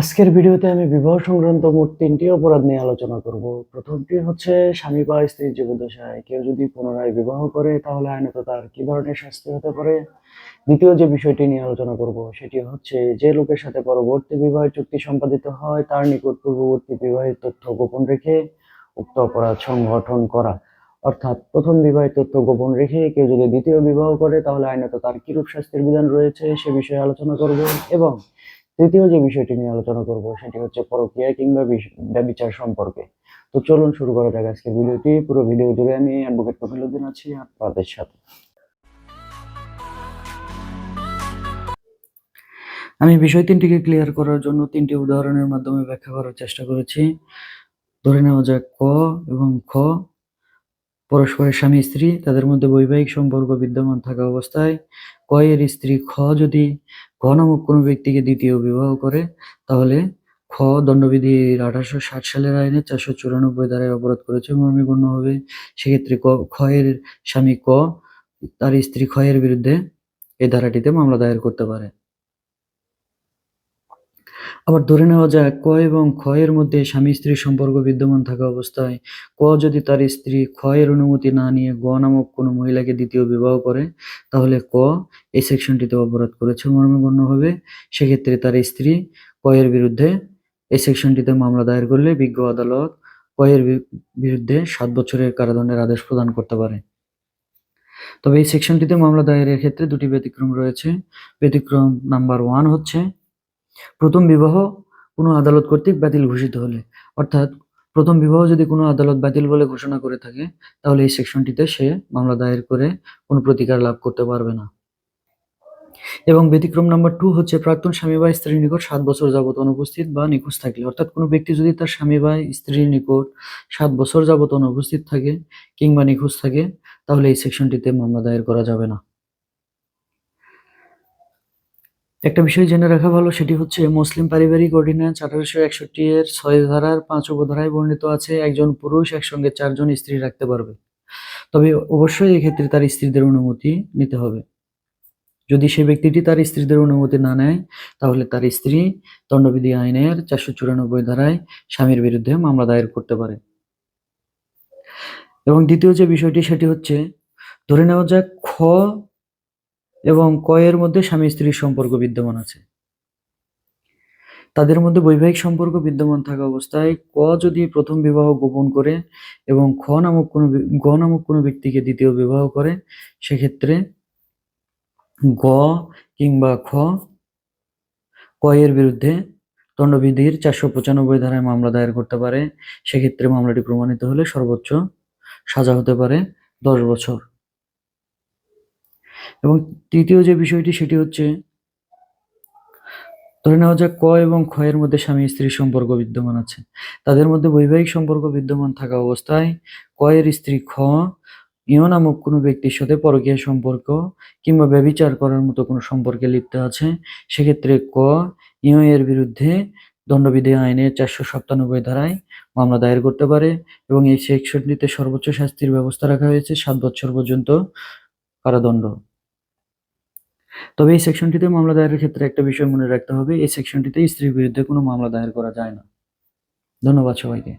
আজকের ভিডিওতে আমি বিবাহ সংক্রান্ত মোট তিনটি অপরাধ নিয়ে আলোচনা করব। প্রথমটি হচ্ছে স্বামী বা স্ত্রীর জীবদশায় কেউ যদি পুনরায় বিবাহ করে, তাহলে আইনত তার কি ধরনের শাস্তি হতে পারে? দ্বিতীয় যে বিষয়টি নিয়ে আলোচনা করব, সেটি হচ্ছে যে লোকের সাথে পরবর্তী বিবাহ চুক্তি সম্পাদিত হয়, তার নিকট পূর্ববর্তী বিবাহের তথ্য গোপন রেখে উক্ত অপরাধ সংগঠন করা। অর্থাৎ প্রথম বিবাহের তথ্য গোপন রেখে কেউ যদি দ্বিতীয় বিবাহ করে, তাহলে আইনত তার কিরূপ শাস্তির বিধান রয়েছে, সে বিষয়ে আলোচনা করব। এবং তৃতীয় যে বিষয়টি নিয়ে আলোচনা করব, সেটি হচ্ছে পরকীয়া কিংবা ব্যভিচার সম্পর্কে। তো চলুন শুরু করা যাক আজকে ভিডিওটি। পুরো ভিডিও জুড়ে আমি অ্যাডভোকেট কফিলুদ্দিন আছি আপনাদের সাথে। আমি বিষয় তিনটিকে ক্লিয়ার করার জন্য তিনটি উদাহরণের মাধ্যমে ব্যাখ্যা করার চেষ্টা করেছি। ধরে নেওয়া যাক ক এবং খ। পরস্পরের স্বামী, স্ত্রী, তাদের মধ্যে বৈবাহিক সম্পর্ক বিদ্যমান থাকা অবস্থায় ক এর স্ত্রী খ যদি খ নামক কোনো ব্যক্তিকে দ্বিতীয় বিবাহ করে, তাহলে খ দণ্ডবিধি আঠারোশো ষাট সালের আইনে চারশো চুরানব্বই ধারায় অপরাধ করেছে, মর্মে গণ্য হবে। সেক্ষেত্রে ক, ক্ষয়ের স্বামী ক, তার স্ত্রী ক্ষয়ের বিরুদ্ধে এই ধারাটিতে মামলা দায়ের করতে পারে। আবার ধরে নেওয়া যায়, ক এবং এর মধ্যে স্বামী স্ত্রীর সম্পর্ক বিদ্যমান থাকা অবস্থায়, ক যদি তার স্ত্রী এর অনুমতি না নিয়ে গ নামক কোনো মহিলাকে দ্বিতীয় বিবাহ করে, তাহলে ক এই সেকশনটিতে অপরাধ করেছে মর্মে গণ্য হবে সেক্ষেত্রে তার স্ত্রী ক এর বিরুদ্ধে এই সেকশনটিতে মামলা দায়ের করলে বিজ্ঞ আদালত ক এর বি- বিরুদ্ধে সাত বছরের কারাদণ্ডের আদেশ প্রদান করতে পারে। তবে এই সেকশনটিতে মামলা দায়েরের ক্ষেত্রে দুটি ব্যতিক্রম রয়েছে। ব্যতিক্রম নাম্বার ওয়ান হচ্ছে প্রথম বিবাহ কোনো আদালত কর্তৃক বাতিল ঘোষিত হলে। অর্থাৎ প্রথম বিবাহ যদি কোনো আদালত বাতিল বলে ঘোষণা করে থাকে, তাহলে এই সেকশনটিতে সে মামলা দায়ের করে কোনো প্রতিকার লাভ করতে পারবে না। এবং ব্যতিক্রম নাম্বার টু হচ্ছে প্রাক্তন স্বামী বা স্ত্রীর নিকট সাত বছর যাবত অনুপস্থিত বা নিখোঁজ থাকলে। অর্থাৎ কোনো ব্যক্তি যদি তার স্বামী বা স্ত্রীর নিকট সাত বছর যাবত অনুপস্থিত থাকে কিংবা নিখোঁজ থাকে, তাহলে এই সেকশনটিতে মামলা দায়ের করা যাবে না। একটা বিষয় জেনে রাখা ভালো, সেটি হচ্ছে মুসলিম পারিবারিক অর্ডিন্যান্স আঠারোশো একষট্টি এর ছয় ধারার পাঁচ উপধারায় বর্ণিত আছে, একজন পুরুষ একসঙ্গে চারজন স্ত্রী রাখতে পারবে। তবে অবশ্যই এক্ষেত্রে তার স্ত্রীদের অনুমতি নিতে হবে। যদি সে ব্যক্তিটি তার স্ত্রীদের অনুমতি না নেয়, তাহলে তার স্ত্রী দণ্ডবিধি আইনের চারশো চুরানব্বই ধারায় স্বামীর বিরুদ্ধে মামলা দায়ের করতে পারে। এবং দ্বিতীয় যে বিষয়টি, সেটি হচ্ছে, ধরে নেওয়া যাক, খ এবং ক এর মধ্যে স্বামী স্ত্রীর সম্পর্ক বিদ্যমান আছে। তাদের মধ্যে বৈবাহিক সম্পর্ক বিদ্যমান থাকা অবস্থায় ক যদি প্রথম বিবাহ গোপন করে এবং খ নামক কোনো গ নামক কোনো ব্যক্তিকে দ্বিতীয় বিবাহ করে, সেক্ষেত্রে গ কিংবা খ ক এর বিরুদ্ধে দণ্ডবিধির চারশো পঁচানব্বই ধারায় মামলা দায়ের করতে পারে। সেক্ষেত্রে মামলাটি প্রমাণিত হলে সর্বোচ্চ সাজা হতে পারে দশ বছর। এবং তৃতীয় যে বিষয়টি সেটি হচ্ছে, ধরে নেওয়া যাক ক এবং এর মধ্যে স্বামী স্ত্রীর সম্পর্ক বিদ্যমান আছে। তাদের মধ্যে বৈবাহিক সম্পর্ক বিদ্যমান থাকা অবস্থায় ক এর স্ত্রী খ ইয় নামক কোনো ব্যক্তির সাথে পরকীয় সম্পর্ক কিংবা ব্যভিচার করার মতো কোনো সম্পর্কে লিপ্ত আছে। সেক্ষেত্রে ক ইয় এর বিরুদ্ধে দণ্ডবিধি আইনের চারশো সাতানব্বই ধারায় মামলা দায়ের করতে পারে এবং এই সেকশনটিতে সর্বোচ্চ শাস্তির ব্যবস্থা রাখা হয়েছে সাত বছর পর্যন্ত কারাদণ্ড। তবে এই সেকশনটিতে মামলা দায়েরের ক্ষেত্রে একটা বিষয় মনে রাখতে হবে, এই সেকশনটিতে স্ত্রীর বিরুদ্ধে কোনো মামলা দায়ের করা যায় না। ধন্যবাদ সবাইকে।